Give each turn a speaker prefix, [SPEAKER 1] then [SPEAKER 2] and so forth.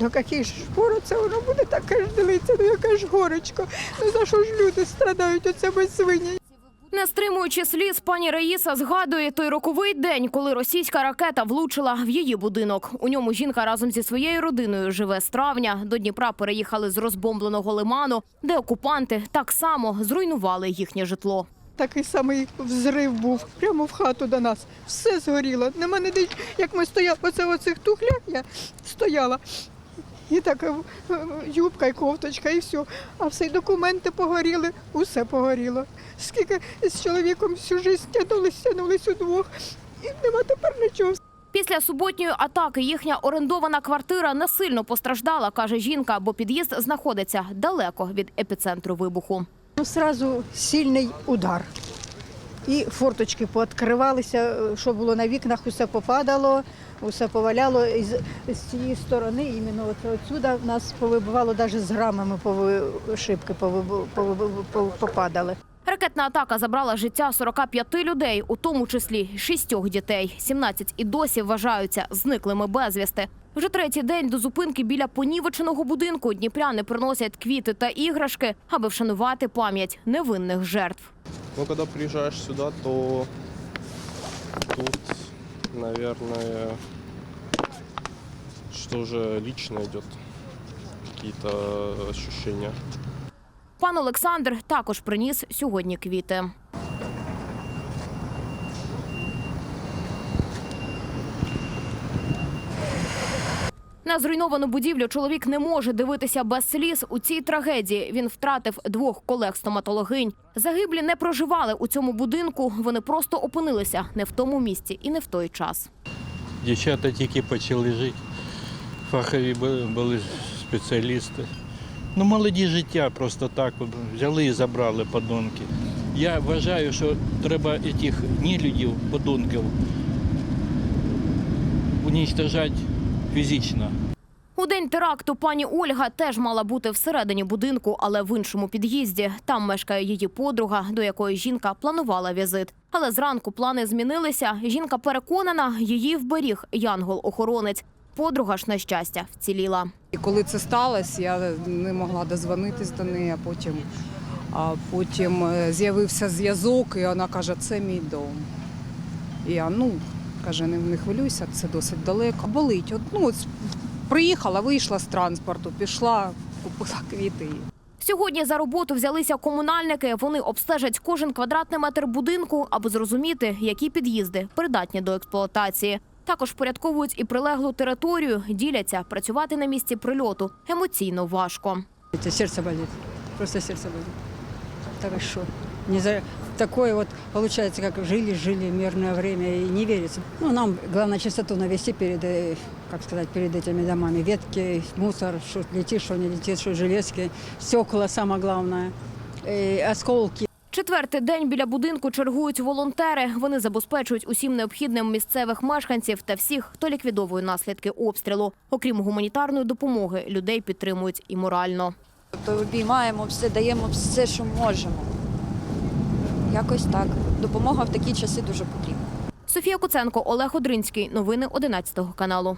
[SPEAKER 1] Ну який ж скоро це воно буде таке ж дивиться, ну яка ж горечко. Ну за що ж люди страдають оце без свині?
[SPEAKER 2] Не стримуючи сліз, пані Раїса згадує той роковий день, коли російська ракета влучила в її будинок. У ньому жінка разом зі своєю родиною живе з травня. До Дніпра переїхали з розбомбленого лиману, де окупанти так само зруйнували їхнє житло.
[SPEAKER 1] Такий самий взрив був прямо в хату до нас. Все згоріло. Нема не як ми стояли, оце оцих туфлях я стояла. І так е, е, юбка і кофточка, і все. А все документи погоріли, усе погоріло. Скільки з чоловіком всю життя тягнулись, тягнулись удвох. І нема тепер нічого.
[SPEAKER 2] Після суботньої атаки їхня орендована квартира не сильно постраждала, каже жінка, бо під'їзд знаходиться далеко від епіцентру вибуху.
[SPEAKER 1] Ну, сразу сильний удар. І форточки пооткривалися, е, що було на вікнах, усе попадало, усе поваляло. І з, цієї сторони, іменно от отсюда, нас повибивало, навіть з грамами шибки попадали.
[SPEAKER 2] Ракетна атака забрала життя 45 людей, у тому числі шістьох дітей. 17 і досі вважаються зниклими безвісти. Вже третій день до зупинки біля понівеченого будинку дніпряни приносять квіти та іграшки, аби вшанувати пам'ять невинних жертв.
[SPEAKER 3] Ну, когда приезжаешь сюда, то тут, наверное, что же лично идет, какие-то ощущения.
[SPEAKER 2] Пан Олександр також приніс сьогодні квіти. На зруйновану будівлю чоловік не може дивитися без сліз. У цій трагедії він втратив двох колег-стоматологинь. Загиблі не проживали у цьому будинку. Вони просто опинилися не в тому місці і не в той час.
[SPEAKER 4] Дівчата тільки почали жити. Фахові були, спеціалісти. Ну, молоді життя просто так взяли і забрали подонки. Я вважаю, що треба цих нелюдів, подонків, унічтожати фізично.
[SPEAKER 2] У день теракту пані Ольга теж мала бути всередині будинку, але в іншому під'їзді. Там мешкає її подруга, до якої жінка планувала візит. Але зранку плани змінилися. Жінка переконана, її вберіг янгол-охоронець. Подруга ж, на щастя, вціліла.
[SPEAKER 5] І коли це сталося, я не могла дозвонитись до неї, а потім, а потім е, з'явився зв'язок, і вона каже, це мій дом. І я, ну, каже, не, хвилюйся, це досить далеко. Болить. От, ну, приїхала, вийшла з транспорту, пішла, купила квіти.
[SPEAKER 2] Сьогодні за роботу взялися комунальники. Вони обстежать кожен квадратний метр будинку, аби зрозуміти, які під'їзди придатні до експлуатації. Також порядковують і прилеглу територію, діляться працювати на місці прильоту емоційно важко.
[SPEAKER 6] Это сердце болит. Просто сердце болит. Так и что? Не за Такое вот получается, как жили-жили мирное время и не верится. Ну, нам главное чистоту навести перед, э, как сказать, перед этими домами. Ветки, мусор, что летит, что не летит, что железки, стекла самое главное, э, осколки.
[SPEAKER 2] Четвертий день біля будинку чергують волонтери. Вони забезпечують усім необхідним місцевих мешканців та всіх, хто ліквідовує наслідки обстрілу. Окрім гуманітарної допомоги, людей підтримують і морально.
[SPEAKER 7] То обіймаємо все, даємо все, що можемо. Якось так. Допомога в такі часи дуже потрібна.
[SPEAKER 2] Софія Куценко, Олег Одринський. Новини 11 каналу.